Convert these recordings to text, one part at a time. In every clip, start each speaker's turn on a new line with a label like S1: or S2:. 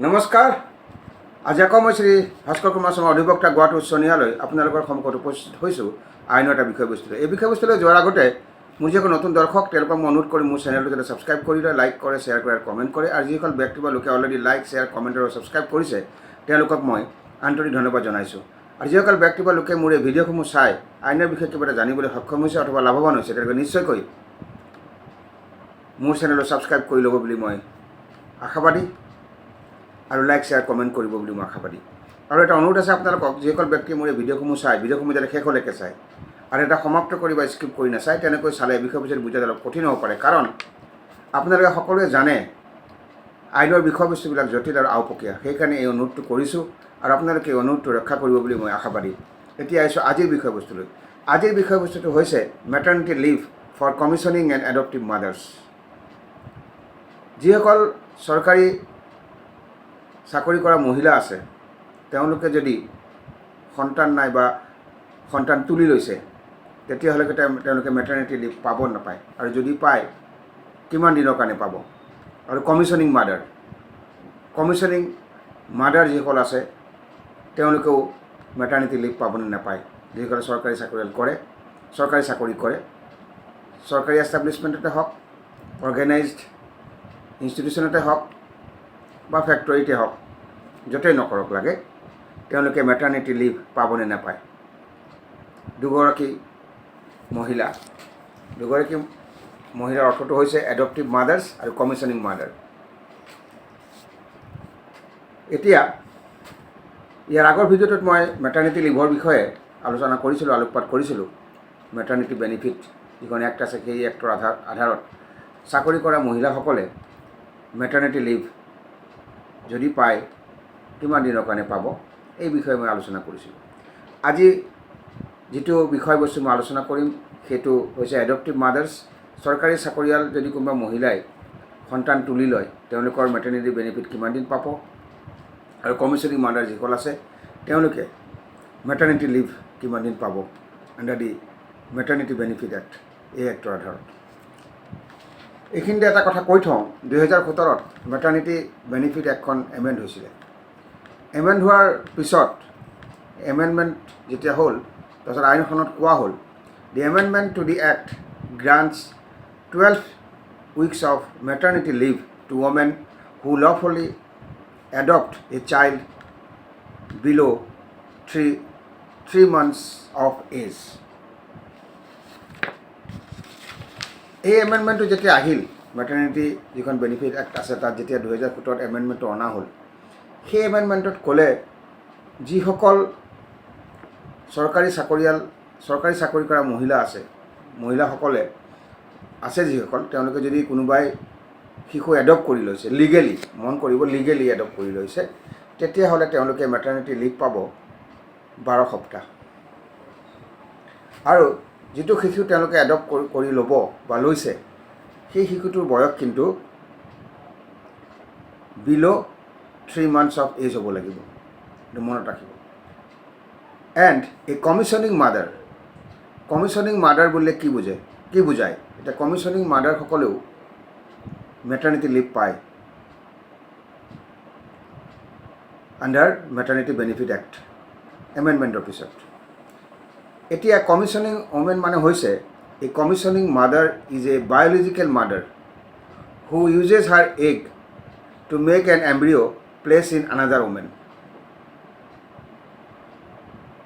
S1: নমস্কাৰ আজি আকৌ মই শ্ৰী ভাস্কৰ কুমাৰ শৰ্মা অধিবক্তা গুৱাহাটী উচ্চ ন্যায়ালয় আপোনালোকৰ সন্মুখত উপস্থিত হৈছোঁ। আইনৰ এটা বিষয়বস্তুলৈ এই বিষয়বস্তুলৈ যোৱাৰ আগতে মোৰ যিসকল নতুন দৰ্শক তেওঁলোকক মই অনুৰোধ কৰি মোৰ চেনেলটো যাতে ছাবস্ক্ৰাইব কৰি লয় লাইক কৰে শ্বেয়াৰ কৰে আৰু কমেণ্ট কৰে। আৰু যিসকল ব্যক্তি বা লোকে অলৰেডি লাইক শ্বেয়াৰ কমেণ্ট আৰু ছাবস্ক্ৰাইব কৰিছে, তেওঁলোকক মই আন্তৰিক ধন্যবাদ জনাইছোঁ। আৰু যিসকল ব্যক্তি বা লোকে মোৰ এই ভিডিঅ'সমূহ চাই, আইনৰ বিষয়ে কিবা এটা জানিবলৈ সক্ষম হৈছে অথবা লাভৱান হৈছে, তেওঁলোকে নিশ্চয়কৈ মোৰ চেনেলটো ছাবস্ক্ৰাইব কৰি ল'ব বুলি মই আশাবাদী। আৰু লাইক শ্বেয়াৰ কমেণ্ট কৰিব বুলি মই আশাবাদী আৰু এটা অনুৰোধ আছে আপোনালোকক, যিসকল ব্যক্তিয়ে মোৰ এই ভিডিঅ'সমূহ চাই ভিডিঅ'সমূহ যাতে শেষলৈকে চায়, আৰু এটা সমাপ্ত কৰি বা স্কিপ কৰি নাচায়, তেনেকৈ চালে এই বিষয়ৰ বুজাত অলপ কঠিন হ'ব পাৰে। কাৰণ, আপোনালোকে সকলোৱে জানে, আইনৰ বিষয়বস্তুবিলাক জটিল আৰু আওপকীয়া। সেইকাৰণে এই অনুৰোধটো কৰিছোঁ আৰু আপোনালোকে এই অনুৰোধটো ৰক্ষা কৰিব বুলি মই আশাবাদী এতিয়া আহিছোঁ আজিৰ বিষয়বস্তুলৈ। আজিৰ বিষয়বস্তুটো হৈছে maternity leave for commissioning and adoptive mothers যিসকল চৰকাৰী চাকৰি কৰা মহিলা আছে, তেওঁলোকে যদি সন্তান নাই বা সন্তান তুলি লৈছে, তেতিয়াহ'লে তেওঁ তেওঁলোকে মেটাৰ্নিটি লিভ পাব নাপায়। আৰু যদি পায়, কিমান দিনৰ কাৰণে পাব? আৰু কমিশ্যনিং মাদাৰ কমিশ্যনিং মাদাৰ যিসকল আছে, তেওঁলোকেও মেটাৰ্নিটি লিভ পাবলৈ নাপায়। যিসকলে চৰকাৰী চাকৰি কৰে, চৰকাৰী চাকৰি কৰে। চৰকাৰী এষ্টাব্লিছমেণ্টতে হওক অৰ্গেনাইজড ইনষ্টিটিউশ্যনতে হওক বা ফেক্টৰীতে হওক য'তেই নকৰক লাগে, তেওঁলোকে মেটাৰ্নিটি লিভ পাবনে নাপায়। দুগৰাকী মহিলা, দুগৰাকী মহিলাৰ অৰ্থটো হৈছে এডপ্টিভ মাদাৰ্ছ আৰু কমিশ্যনিং মাদাৰ এতিয়া, ইয়াৰ আগৰ ভিডিঅ'টোত মই মেটাৰ্নিটি লিভৰ বিষয়ে আলোচনা কৰিছিলোঁ, আলোকপাত কৰিছিলোঁ। মেটাৰ্নিটি বেনিফিট যিখন এক্ট আছে, সেই এক্টৰ আধাৰ আধাৰত চাকৰি কৰা মহিলাসকলে মেটাৰ্নিটি লিভ যদি পায় কিমান দিনৰ কাৰণে পাব, এই বিষয়ে মই আলোচনা কৰিছিলোঁ আজি যিটো বিষয়বস্তু মই আলোচনা কৰিম, সেইটো হৈছে এডপ্টিভ মাদাৰ্ছ চৰকাৰী চাকৰিয়াল যদি কোনোবা মহিলাই সন্তান তুলি লয়, তেওঁলোকৰ মেটাৰ্নিটি বেনিফিট কিমান দিন পাব আৰু কমিশ্যনিং মাদাৰ যিসকল আছে, তেওঁলোকে মেটাৰ্নিটি লিভ কিমান দিন পাব under the maternity benefit act এই এক্টৰ আধাৰত। এইখিনিতে এটা কথা কৈ থওঁ, দুহেজাৰ সোতৰত মেটাৰ্নিটি বেনিফিট এক্টখন এমেণ্ড হৈছিলে। এমেণ্ড হোৱাৰ পিছত এমেণ্ডমেণ্ট যেতিয়া হ'ল, তাৰপিছত আইনখনত কোৱা হ'ল the amendment to the act grants twelve weeks of maternity leave to women who lawfully adopt a child below' three three months of age এই এমেণ্ডমেণ্টটো যেতিয়া আহিল মেটাৰ্নিটি যিখন বেনিফিট এক্ট আছে, তাত যেতিয়া দুহেজাৰ সোতৰত এমেণ্ডমেণ্টটো অনা হ'ল সেই এমেণ্ডমেণ্টত ক'লে যিসকল চৰকাৰী চাকৰিয়াল, চৰকাৰী চাকৰি কৰা মহিলা আছে, মহিলাসকলে আছে যিসকল, তেওঁলোকে যদি কোনোবাই শিশু এডপ্ট কৰি লৈছে লিগেলি মন কৰিব লিগেলি এডপ্ট কৰি লৈছে, তেতিয়াহ'লে তেওঁলোকে মেটাৰ্নিটি লিভ পাব বাৰ সপ্তাহ। আৰু যিটো শিশু তেওঁলোকে এডপ্ট কৰি ল'ব বা লৈছে, সেই শিশুটোৰ বয়স কিন্তু below' three months of age হ'ব লাগিব। মনত ৰাখিব। এণ্ড এই কমিশ্যনিং মাদাৰ কমিশ্যনিং মাদাৰ বুলিলে কি বুজে? কি বুজায়? এতিয়া কমিশ্যনিং মাদাৰসকলেও মেটাৰ্নিটি লিভ পায়। আণ্ডাৰ মেটাৰ্নিটি বেনিফিট এক্ট এমেণ্ডমেণ্টৰ পিছত এতিয়া কমিশ্যনিং ওমেন মানে হৈছে এই commissioning mother is a biological mother who uses her egg to make an embryo' place in another women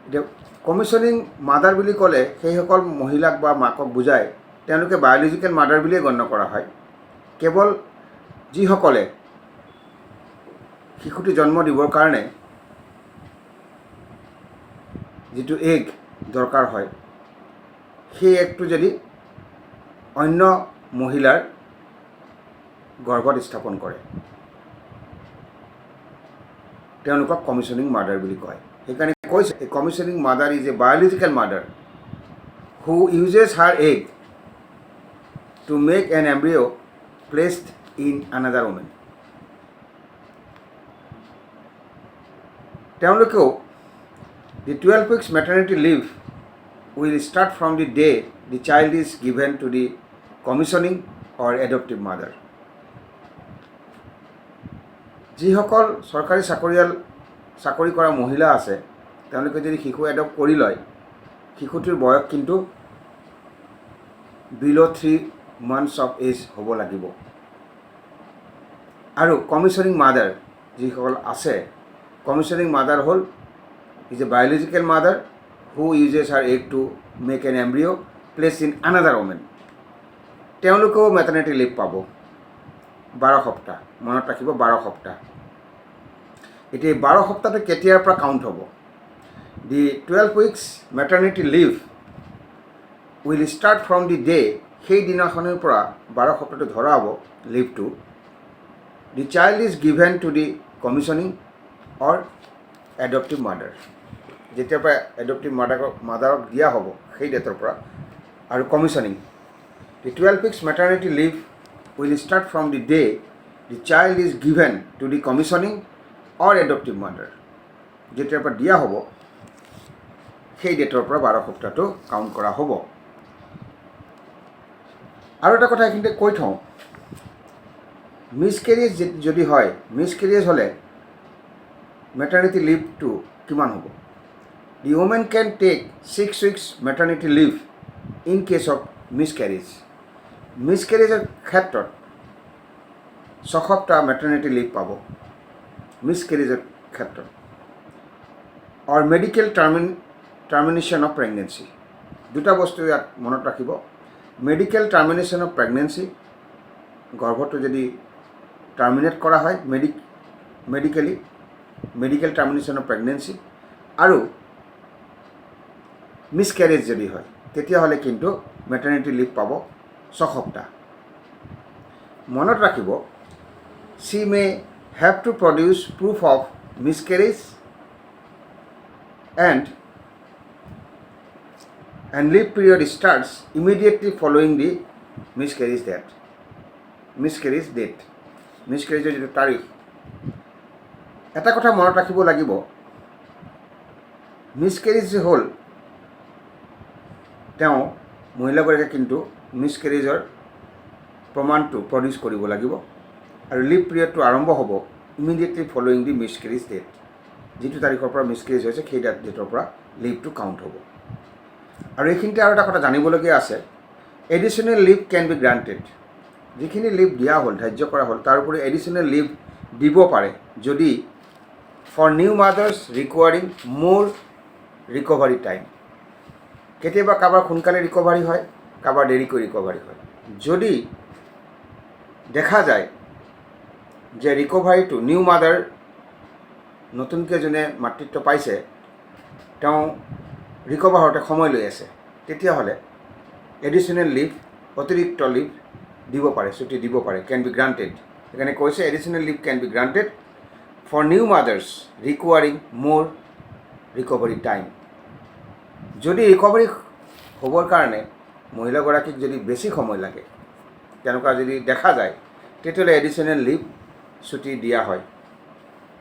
S1: এতিয়া কমিশ্যনিং মাদাৰ বুলি ক'লে সেইসকল মহিলাক বা মাকক বুজায় তেওঁলোকে বায়'লজিকেল মাদাৰ বুলিয়ে গণ্য কৰা হয়। কেৱল যিসকলে শিশুটি জন্ম দিবৰ কাৰণে যিটো এগ দৰকাৰ হয়, সেই এগটো যদি অন্য মহিলাৰ গৰ্ভত স্থাপন কৰে। তেওঁলোকক কমিশ্যনিং মাদাৰ বুলি কয়। সেইকাৰণে কৈছে, এই commissioning mother is a biological mother who uses her egg to make an embryo' placed in another women তেওঁলোকেও the twelve weeks maternity leave will start from the day the child is given to the commissioning or adoptive mother যিসকল চৰকাৰী চাকৰিয়াল, চাকৰি কৰা মহিলা আছে, তেওঁলোকে যদি শিশু এডপ্ট কৰি লয়, শিশুটিৰ বয়স কিন্তু below' three months of age হ'ব লাগিব। আৰু কমিশ্যনিং মাদাৰ যিসকল আছে কমিশ্যনিং মাদাৰ হ'ল is a biological mother who uses her egg to make an embryo' placed in another women তেওঁলোকেও মেটাৰ্নিটি লিভ পাব, বাৰ সপ্তাহ। মনত ৰাখিব বাৰ সপ্তাহ। এতিয়া এই বাৰ সপ্তাহটো কেতিয়াৰ পৰা কাউণ্ট হ'ব? The twelve weeks maternity leave will start from the day সেই দিনাখনৰ পৰা বাৰ সপ্তাহটো ধৰা হ'ব লিভটো the child is given to the commissioning or adoptive mother যেতিয়াৰ পৰা এডপ্টিভ মাদাৰক মাদাৰক দিয়া হ'ব, সেই ডেটৰ পৰা আৰু commissioning the twelve weeks maternity leave will start from the day the child is given to the commissioning or adoptive mother যেতিয়াৰ পৰা দিয়া হ'ব, সেই ডেটৰ পৰা বাৰ সপ্তাহটো কাউণ্ট কৰা হ'ব। আৰু এটা কথা এইখিনিতে কৈ থওঁ মিছকেৰিয়েজ যদি হয় মিছকেৰিয়েজ হ'লে মেটাৰ্নিটি লিভটো কিমান হ'ব? The women can take six weeks maternity leave in case of miscarriage মিছকেৰেজৰ ক্ষেত্ৰত ছসপ্তাহ মেটাৰ্নিটি লিভ পাব। মিছকেৰেজৰ ক্ষেত্ৰত or medical termin termination of pregnancy দুটা বস্তু ইয়াত মনত ৰাখিব। মেডিকেল টাৰ্মিনেশ্যন অফ প্ৰেগনেঞ্চি গৰ্ভটো যদি টাৰ্মিনেট কৰা হয় medi medically medical termination of pregnancy আৰু মিছকেৰেজ যদি হয়, তেতিয়াহ'লে কিন্তু মেটাৰ্নিটি লিভ পাব ছসপ্তাহ মনত ৰাখিব she may have to produce proof of miscarriage and and leave period starts immediately following the miscarriage date miscarriage date miscarriage যিটো তাৰিখ এটা কথা মনত ৰাখিব লাগিব মিছকেৰেজ হ'ল তেওঁ মহিলাগৰাকীয়ে কিন্তু মিছকেৰেজৰ প্ৰমাণটো প্ৰডিউচ কৰিব লাগিব আৰু লিভ পিৰিয়ডটো আৰম্ভ হ'ব immediately following the miscarriage date যিটো তাৰিখৰ পৰা মিছকেৰেজ হৈছে, সেই ডেটৰ পৰা লিভটো কাউণ্ট হ'ব। আৰু এইখিনিতে আৰু এটা কথা জানিবলগীয়া আছে। Additional leave can be granted যিখিনি লিভ দিয়া হ'ল, ধাৰ্য কৰা হ'ল, তাৰ উপৰি এডিশ্যনেল লিভ দিব পাৰে যদি for new mothers requiring more recovery time কেতিয়াবা কাৰোবাৰ সোনকালে ৰিকভাৰী হয়, কাৰোবাৰ দেৰিকৈ ৰিকভাৰী হয়। যদি দেখা যায় যে ৰিকভাৰীটো নিউ মাদাৰ নতুনকৈ যোনে মাতৃত্ব পাইছে, তেওঁ ৰিকভাৰ হওঁতে সময় লৈ আছে। তেতিয়াহ'লে এডিশ্যনেল লিভ অতিৰিক্ত লিভ দিব পাৰে, ছুটি দিব পাৰে কেন বি গ্ৰাণ্টেড সেইকাৰণে কৈছে additional leave can be granted for new mothers requiring more recovery time যদি ৰিকভাৰী হ'বৰ কাৰণে মহিলাগৰাকীক যদি বেছি সময় লাগে, তেনেকুৱা যদি দেখা যায়, তেতিয়াহ'লে এডিশ্যনেল লিভ ছুটি দিয়া হয়।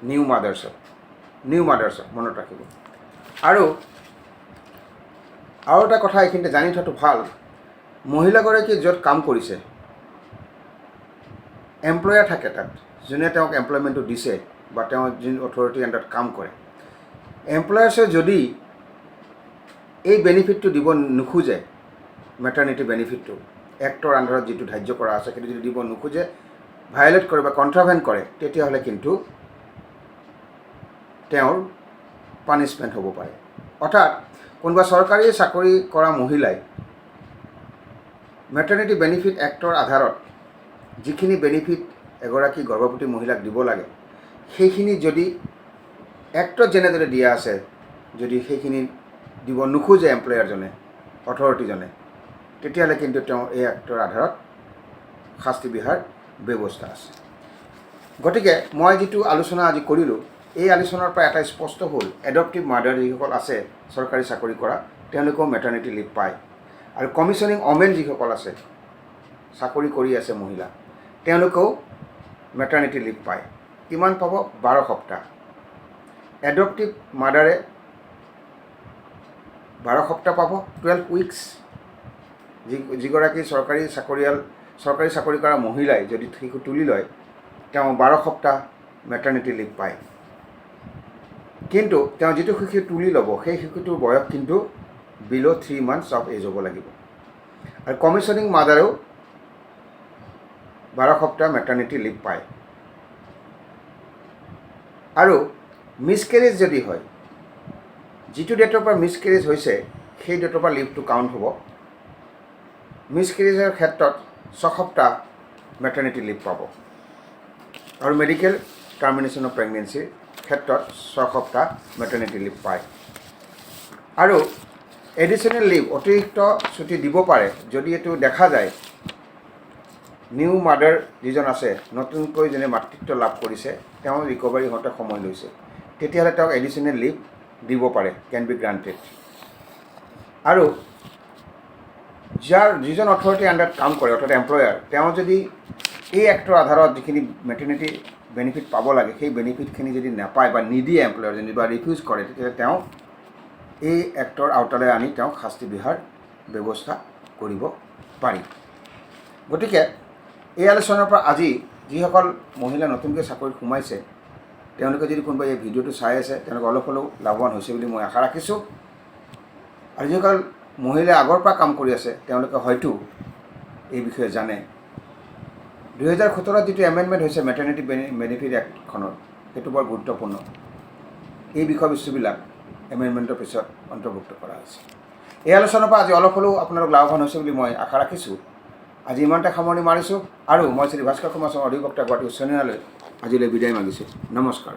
S1: নিউ মাদাৰ্ছক নিউ মাদাৰ্ছক মনত ৰাখিব। আৰু আৰু এটা কথা এইখিনিতে জানি থোৱাটো ভালো। মহিলাগৰাকীয়ে য'ত কাম কৰিছে এমপ্লয়াৰ থাকে তাত, যোনে তেওঁক এমপ্লয়মেণ্টটো দিছে বা তেওঁ যোন অথৰিটি আণ্ডাৰত কাম কৰে। এমপ্লয়াৰ্ছে যদি এই বেনিফিটটো দিব নোখোজে মেটাৰ্নিটি বেনিফিটটো এক্টৰ আণ্ডাৰত যিটো ধাৰ্য কৰা আছে, সেইটো যদি দিব নোখোজে ভায়লেট কৰে বা কণ্ট্ৰাভেণ্ট কৰে তেতিয়াহ'লে কিন্তু তেওঁৰ পানিছমেণ্ট হ'ব পাৰে। অৰ্থাৎ, কোনোবা চৰকাৰী চাকৰি কৰা মহিলাই মেটাৰ্নিটি বেনিফিট এক্টৰ আধাৰত যিখিনি বেনিফিট এগৰাকী গৰ্ভৱতী মহিলাক দিব লাগে, সেইখিনি যদি এক্টত যেনেদৰে দিয়া আছে, যদি সেইখিনি দিব নোখোজে এমপ্লয়াৰজনে অথৰিটিজনে তেতিয়াহ'লে কিন্তু তেওঁ এই এক্টৰ আধাৰত শাস্তি বিহাৰ ব্যৱস্থা আছে। গতিকে মই যিটো আলোচনা আজি কৰিলোঁ, এই আলোচনাৰ পৰা এটা স্পষ্ট হ'ল এডপ্টিভ মাদাৰ যিসকল আছে, চৰকাৰী চাকৰি কৰা, তেওঁলোকেও মেটাৰ্নিটি লিভ পায়। আৰু কমিশ্যনিং অমেন যিসকল আছে, চাকৰি কৰি আছে মহিলা, তেওঁলোকেও মেটাৰ্নিটি লিভ পায়। কিমান পাব? বাৰ সপ্তাহ। এডপ্টিভ মাদাৰে বাৰ সপ্তাহ পাব টুৱেলভ উইকছ যি যিগৰাকী চৰকাৰী চাকৰিয়াল চৰকাৰী চাকৰি কৰা মহিলাই যদি শিশু তুলি লয়, তেওঁ বাৰ সপ্তাহ মেটাৰ্নিটি লিভ পায়। কিন্তু তেওঁ যিটো শিশু তুলি ল'ব, সেই শিশুটোৰ বয়স কিন্তু below' three months of age হ'ব লাগিব। আৰু কমিশ্যনিং মাদাৰেও বাৰ সপ্তাহ মেটাৰ্নিটি লিভ পায়। আৰু মিছকেৰেজ যদি হয়, যিটো ডেটৰ পৰা মিছকেৰেজ হৈছে, সেই ডেটৰ পৰা লিভটো কাউণ্ট হ'ব। মিছকেৰেজৰ ক্ষেত্ৰত ছসপ্তাহ মেটাৰ্নিটি লিভ পাব। আৰু মেডিকেল টাৰ্মিনেশ্যন অফ প্ৰেগনেঞ্চিৰ ক্ষেত্ৰত ছসপ্তাহ মেটাৰ্নিটি লিভ পায়। আৰু এডিশ্যনেল লিভ অতিৰিক্ত ছুটি দিব পাৰে যদি এইটো দেখা যায়। নিউ মাদাৰ যিজন আছে, নতুনকৈ যেনে মাতৃত্ব লাভ কৰিছে, তেওঁ ৰিকভাৰী হওঁতে সময় লৈছে। তেতিয়াহ'লে তেওঁক এডিশ্যনেল লিভ দিব পাৰে কেন বি গ্ৰাণ্টেড আৰু যাৰ যিজন অথৰিটি আণ্ডাৰত কাম কৰে, অৰ্থাৎ এমপ্লয়াৰ তেওঁ যদি এই এক্টৰ আধাৰত যিখিনি মেটাৰ্নিটি বেনিফিট পাব লাগে, সেই বেনিফিটখিনি যদি নাপায় বা নিদিয়ে এমপ্লয়াৰজনে বা ৰিফিউজ কৰে তেতিয়াহ'লে তেওঁ এই এক্টৰ আওতালৈ আনি তেওঁক শাস্তি বিহাৰ ব্যৱস্থা কৰিব পাৰি। গতিকে, এই আলোচনাৰ পৰা আজি যিসকল মহিলা নতুনকৈ চাকৰিত সোমাইছে, তেওঁলোকে যদি কোনোবাই এই ভিডিঅ'টো চাই আছে, তেওঁলোকে অলপ হ'লেও লাভৱান হৈছে বুলি মই আশা ৰাখিছোঁ। আৰু যিসকল মহিলাই আগৰ পৰা কাম কৰি আছে, তেওঁলোকে হয়তো এই বিষয়ে জানে। দুহেজাৰ সোতৰত যিটো এমেণ্ডমেণ্ট হৈছে মেটাৰ্নিটি বেনিফিট এক্টখনৰ সেইটো বৰ গুৰুত্বপূৰ্ণ। এই বিষয়বস্তুবিলাক এমেণ্ডমেণ্টৰ পিছত অন্তৰ্ভুক্ত কৰা হৈছে। এই আলোচনাৰ পৰা আজি অলপ হ'লেও আপোনালোক লাভৱান হৈছে বুলি মই আশা ৰাখিছোঁ। আজি ইমানতে সামৰণি মাৰিছোঁ আৰু মই শ্ৰী ভাস্কৰ কুমাৰ অধিবক্তা গুৱাহাটী উচ্চ ন্যায়ালয় আজিলৈ বিদায় মাগিছোঁ। নমস্কাৰ।